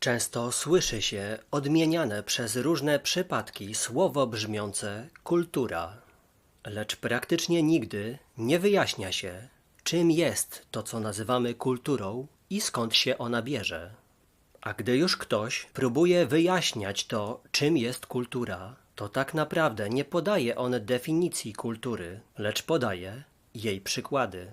Często słyszy się odmieniane przez różne przypadki słowo brzmiące kultura, lecz praktycznie nigdy nie wyjaśnia się, czym jest to, co nazywamy kulturą i skąd się ona bierze. A gdy już ktoś próbuje wyjaśniać to, czym jest kultura, to tak naprawdę nie podaje on definicji kultury, lecz podaje jej przykłady.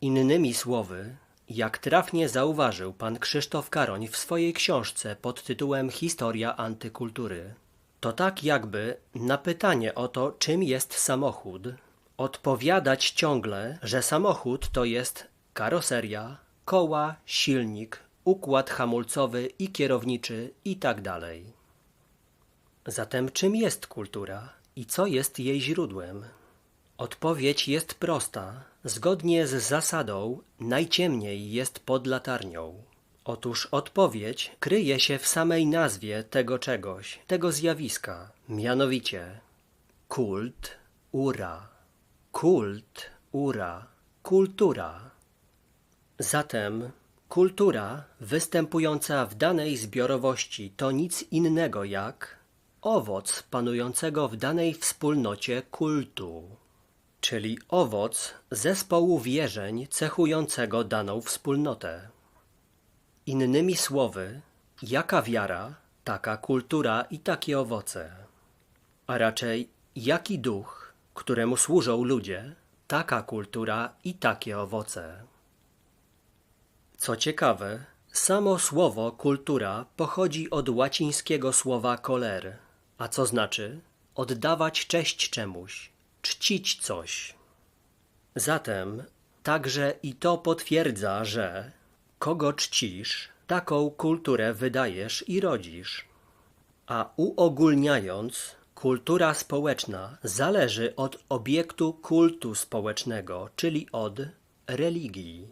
Innymi słowy, jak trafnie zauważył pan Krzysztof Karoń w swojej książce pod tytułem Historia antykultury, to tak jakby na pytanie o to, czym jest samochód, odpowiadać ciągle, że samochód to jest karoseria, koła, silnik, układ hamulcowy i kierowniczy i tak. Zatem czym jest kultura i co jest jej źródłem? Odpowiedź jest prosta. Zgodnie z zasadą najciemniej jest pod latarnią. Otóż odpowiedź kryje się w samej nazwie tego czegoś, tego zjawiska, mianowicie kult ura. Kult ura. Kultura. Zatem kultura występująca w danej zbiorowości to nic innego jak owoc panującego w danej wspólnocie kultu, czyli owoc zespołu wierzeń cechującego daną wspólnotę. Innymi słowy, jaka wiara, taka kultura i takie owoce, a raczej jaki duch, któremu służą ludzie, taka kultura i takie owoce. Co ciekawe, samo słowo kultura pochodzi od łacińskiego słowa coler, a co znaczy oddawać cześć czemuś, czcić coś. Zatem także i to potwierdza, że kogo czcisz, taką kulturę wydajesz i rodzisz. A uogólniając, kultura społeczna zależy od obiektu kultu społecznego, czyli od religii.